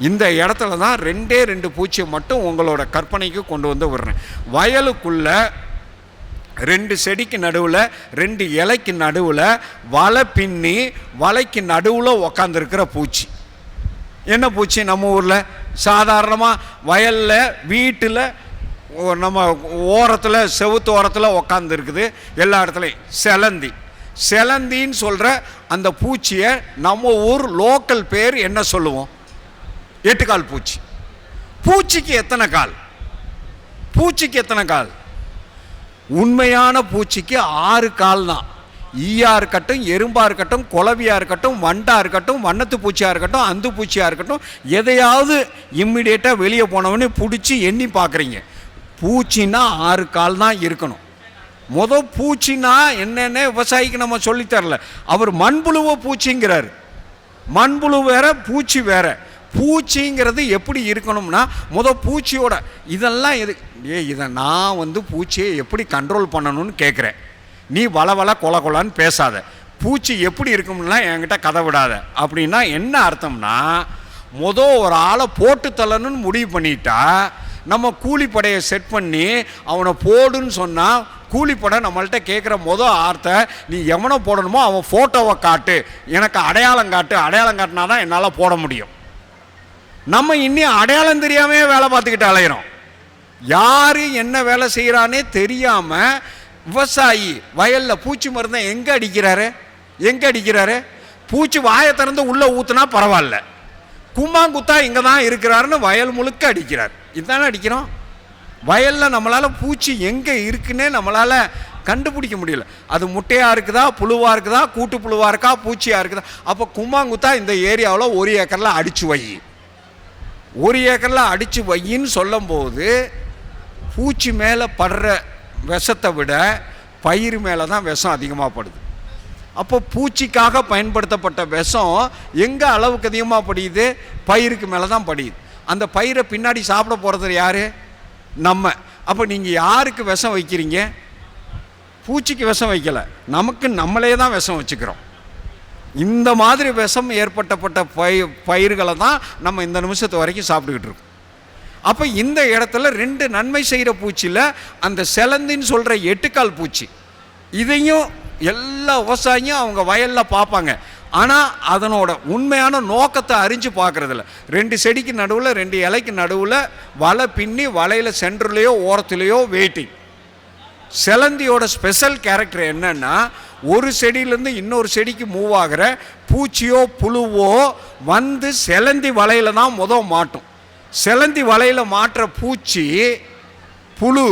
இந்த இடத்துல தான் ரெண்டே ரெண்டு பூச்சியை மட்டும் உங்களோட கற்பனைக்கு கொண்டு வந்து விடுறேன். வயலுக்குள்ள ரெண்டு செடிக்கு நடுவில் ரெண்டு இலைக்கு நடுவில் வலை பின்னி வலைக்கு நடுவில் உக்காந்துருக்கிற பூச்சி. என்ன பூச்சி நம்ம ஊரில்? சாதாரணமாக வயலில் வீட்டில் ஓ- நம்ம ஓரத்தில் செவுத்து ஓரத்தில் உக்காந்துருக்குது. எல்லா இடத்துலையும். செலந்தி. செலந்தின்னு சொல்கிற அந்த பூச்சியை நம்ம ஊர் லோக்கல் பேர் என்ன சொல்லுவோம்? எட்டுக்கால் பூச்சி. பூச்சிக்கு எத்தனை கால்? பூச்சிக்கு எத்தனை கால்? உண்மையான பூச்சிக்கு ஆறு கால் தான் ஈயா இருக்கட்டும் எறும்பாக இருக்கட்டும் குளவியா இருக்கட்டும் வண்டாக இருக்கட்டும் வண்ணத்து பூச்சியாக இருக்கட்டும் அந்து பூச்சியாக இருக்கட்டும் எதையாவது இம்மிடியேட்டாக வெளியே போனவொடனே பிடிச்சி எண்ணி பார்க்குறீங்க பூச்சின்னா ஆறு கால் தான் இருக்கணும். முத பூச்சின்னா என்னென்ன விவசாயிக்கு நம்ம சொல்லித் தரல. அவர் மண்புழுவை பூச்சிங்கிறார். மண்புழு வேற பூச்சி வேற. பூச்சிங்கிறது எப்படி இருக்கணும்னா முத பூச்சியோட இதெல்லாம் எது ஏ இதை நான் வந்து பூச்சியை எப்படி கண்ட்ரோல் பண்ணணும்னு கேட்குறேன் நீ வள வள கொல கொலான்னு பேசாத. பூச்சி எப்படி இருக்கும்னா என்கிட்ட கதை விடாத. அப்படின்னா என்ன அர்த்தம்னா முத ஒரு ஆளை போட்டு தள்ளணும்னு முடிவு பண்ணிட்டா நம்ம கூலிப்படையை செட் பண்ணி அவனை போடுன்னு சொன்னால் கூலிப்படை நம்மள்ட்ட கேட்குற முத ஆர்த்தை நீ எவனை போடணுமோ அவன் ஃபோட்டோவை காட்டு. எனக்கு அடையாளம் காட்டு. அடையாளம் காட்டினா தான் என்னால் போட முடியும். நம்ம இன்னும் அடையாளம் தெரியாமே வேலை பார்த்துக்கிட்டு அலையிறோம். யார் என்ன வேலை செய்கிறானே தெரியாமல் விவசாயி வயலில் பூச்சி மருந்தை எங்கே அடிக்கிறாரு? எங்கே அடிக்கிறாரு? பூச்சி வாயை திறந்து உள்ளே ஊற்றுனா பரவாயில்ல. கும்மாங்குத்தா இங்கே தான் இருக்கிறாருன்னு வயல் முழுக்க அடிக்கிறார். இதுதானே அடிக்கிறோம்? வயலில் நம்மளால் பூச்சி எங்கே இருக்குன்னே நம்மளால் கண்டுபிடிக்க முடியல. அது முட்டையாக இருக்குதா புழுவாக இருக்குதா கூட்டு புழுவாக இருக்கா பூச்சியாக இருக்குதா? அப்போ கும்மாங்குத்தா இந்த ஏரியாவில் ஒரு ஏக்கரில் அடிச்சு வை. ஒரு ஏக்கரில் அடித்து வையின்னு சொல்லும்போது பூச்சி மேலே படுற விஷத்தை விட பயிர் மேலே தான் விஷம் அதிகமாக படுது. அப்போ பூச்சிக்காக பயன்படுத்தப்பட்ட விஷம் எங்கே அளவுக்கு அதிகமாக படியுது? பயிருக்கு மேலே தான் படியுது. அந்த பயிரை பின்னாடி சாப்பிட போகிறது யார்? நம்ம. அப்போ நீங்கள் யாருக்கு விஷம் வைக்கிறீங்க? பூச்சிக்கு விஷம் வைக்கல. நமக்கு நம்மளே தான் விஷம் வச்சுக்கிறோம். இந்த மாதிரி விஷம் ஏற்பட்டப்பட்ட பய பயிர்களை தான் நம்ம இந்த நிமிஷத்து வரைக்கும் சாப்பிட்டுக்கிட்டு இருக்கோம். அப்போ இந்த இடத்துல ரெண்டு நன்மை செய்கிற பூச்சியில் அந்த செலந்தின்னு சொல்கிற எட்டுக்கால் பூச்சி இதையும் எல்லா விவசாயியும் அவங்க வயலில் பார்ப்பாங்க. ஆனால் அதனோட உண்மையான நோக்கத்தை அறிஞ்சு பார்க்குறதில்ல. ரெண்டு செடிக்கு நடுவில் ரெண்டு இலைக்கு நடுவில் வலை பின்னி வலையில் சென்டர்லேயோ ஓரத்துலேயோ வெயிட்டிங் செலந்தியோட ஸ்பெஷல் கேரக்டர் என்னென்னா ஒரு செடியிலேருந்து இன்னொரு செடிக்கு மூவ் ஆகிற பூச்சியோ புழுவோ வந்து செலந்தி வலையில் தான் முத மாட்டும். செலந்தி வலையில் மாட்டுற பூச்சி புழு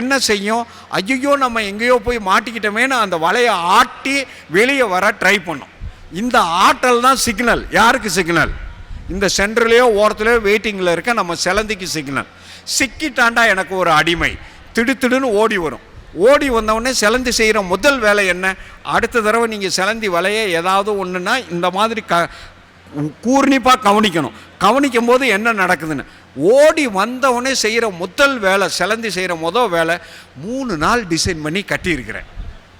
என்ன செய்யும்? ஐயோ நம்ம எங்கேயோ போய் மாட்டிக்கிட்டோமேன்னு அந்த வலையை ஆட்டி வெளியே வர ட்ரை பண்ணும். இந்த ஆட்டல் தான் சிக்னல் யாருக்கு சிக்னல் இந்த சென்ட்ரலையோ ஓரத்துலையோ வெயிட்டிங்கில் இருக்க நம்ம செலந்திக்கு சிக்னல் சிக்கிட்டாண்டா எனக்கு ஒரு அடிமை. திடுத்திடுன்னு ஓடி வரும். ஓடி வந்தவுடனே சிலந்தி செய்கிற முதல் வேலை என்ன? அடுத்த தடவை நீங்கள் சிலந்தி வலையை ஏதாவது ஒன்றுன்னா இந்த மாதிரி க கூர்ணிப்பாக கவனிக்கணும். கவனிக்கும் போது என்ன நடக்குதுன்னு. ஓடி வந்தவுடனே செய்கிற முதல் வேலை சிலந்தி செய்கிற முதல் வேலை மூணு நாள் டிசைன் பண்ணி கட்டியிருக்கிறேன்.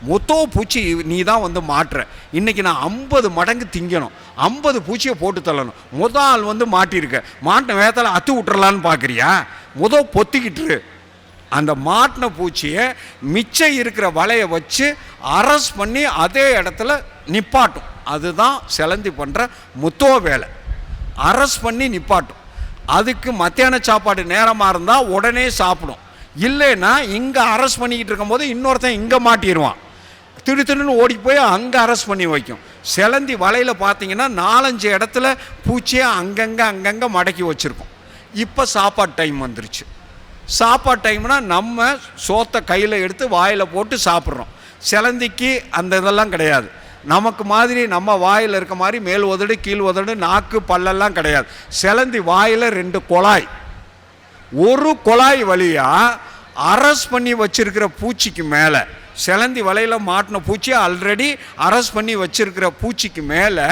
மொத்த பூச்சி நீ தான் வந்து மாட்டுற. இன்றைக்கி நான் ஐம்பது மடங்கு திங்கணும். ஐம்பது பூச்சியை போட்டு தள்ளணும். முத ஆள் வந்து மாட்டியிருக்க. மாட்டின வேகத்தில் அத்து விட்டுறலான்னு பார்க்குறியா முத பொத்திக்கிட்டுரு அந்த மாட்டின பூச்சியை மிச்சம் இருக்கிற வலையை வச்சு அரஸ் பண்ணி அதே இடத்துல நிப்பாட்டும். அதுதான் செலந்தி பண்ணுற முத்தோ வேலை. அரஸ் பண்ணி நிப்பாட்டும். அதுக்கு மத்தியான சாப்பாடு நேரமாக இருந்தால் உடனே சாப்பிடும். இல்லைன்னா இங்கே அரஸ் பண்ணிக்கிட்டு இருக்கும்போது இன்னொருத்தன் இங்கே மாட்டிடுவான் திடு திடுன்னு ஓடி போய் அங்கே அரெஸ்ட் பண்ணி வைக்கும். செலந்தி வலையில் பார்த்தீங்கன்னா நாலஞ்சு இடத்துல பூச்சியை அங்கங்கே அங்கங்கே மடக்கி வச்சுருக்கோம். இப்போ சாப்பாடு டைம் வந்துருச்சு. சாப்பாடு டைம்னா நம்ம சோத்தை கையில் எடுத்து வாயில் போட்டு சாப்பிட்றோம். சிலந்திக்கு அந்த இதெல்லாம் கிடையாது. நமக்கு மாதிரி நம்ம வாயில் இருக்க மாதிரி மேல் உதடு கீழ் உதடு நாக்கு பல்லெல்லாம் கிடையாது. சிலந்தி வாயில் ரெண்டு குழாய். ஒரு குழாய் வழியாக அரஸ் பண்ணி வச்சிருக்கிற பூச்சிக்கு மேலே சிலந்தி வலையில் மாட்டின பூச்சி ஆல்ரெடி அரஸ் பண்ணி வச்சிருக்கிற பூச்சிக்கு மேலே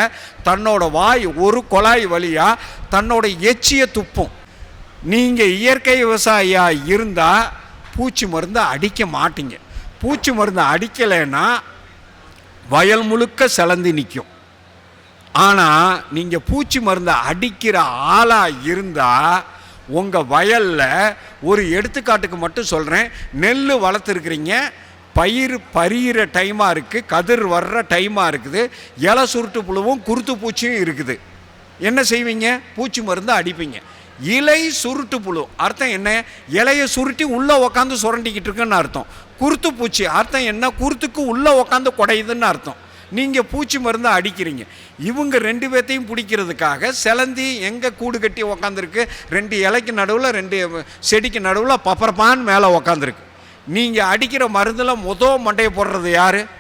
தன்னோட வாய் ஒரு குழாய் வழியாக தன்னோட எச்சியை துப்பும். நீங்கள் இயற்கை விவசாயியாக இருந்தால் பூச்சி மருந்து அடிக்க மாட்டீங்க. பூச்சி மருந்து அடிக்கலைன்னா வயல் முழுக்க செலந்து நிற்கும் ஆனால் நீங்கள் பூச்சி மருந்தை அடிக்கிற ஆளாக இருந்தால் உங்கள் வயலில் ஒரு எடுத்துக்காட்டுக்கு மட்டும் சொல்கிறேன் நெல் வளர்த்துருக்குறீங்க பயிர் பறிகிற டைமாக இருக்குது கதிர் வர்ற டைமாக இருக்குது இலை சுருட்டு புழுவும் குருத்து பூச்சியும் இருக்குது. என்ன செய்வீங்க? பூச்சி மருந்து அடிப்பீங்க. இலை சுருட்டு புழு. அர்த்தம் என்ன? இலையை சுருட்டி உள்ளே உக்காந்து சுரண்டிக்கிட்டு இருக்குன்னு அர்த்தம். குருத்து பூச்சி. அர்த்தம் என்ன? குருத்துக்கு உள்ளே உக்காந்து குடையுதுன்னு அர்த்தம். நீங்கள் பூச்சி மருந்து அடிக்கிறீங்க. இவங்க ரெண்டு பேர்த்தையும் பிடிக்கிறதுக்காக செலந்தி எங்கே கூடு கட்டி உக்காந்துருக்கு? ரெண்டு இலைக்கு நடுவில் ரெண்டு செடிக்கு நடுவில் பப்பரப்பான் மேலே உக்காந்துருக்கு. நீங்கள் அடிக்கிற மருந்தில் முத மண்டையை போடுறது யார்?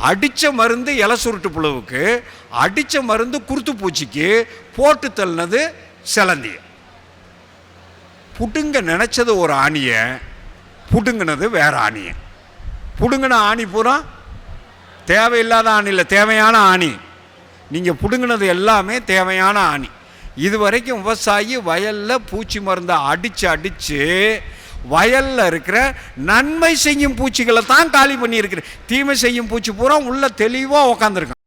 அடித்த மருந்து இலை சுருட்டு புழுவுக்கு அடித்த மருந்து குருத்து பூச்சிக்கு போட்டு தள்ளினது சிலந்தி புடுங்க நினச்சது ஒரு ஆணியை புடுங்கினது வேற ஆணியை. புடுங்கின ஆணி பூரா தேவையில்லாத ஆணி இல்லை தேவையான ஆணி. நீங்கள் புடுங்கினது எல்லாமே தேவையான ஆணி. இது வரைக்கும் விவசாயி வயலில் பூச்சி மருந்தை அடித்து அடித்து வயலில் இருக்கிற நன்மை செய்யும் பூச்சிகளை தான் காலி பண்ணியிருக்கிறேன் தீமை செய்யும் பூச்சி பூரா உள்ள தெளிவாக உக்காந்துருக்கான்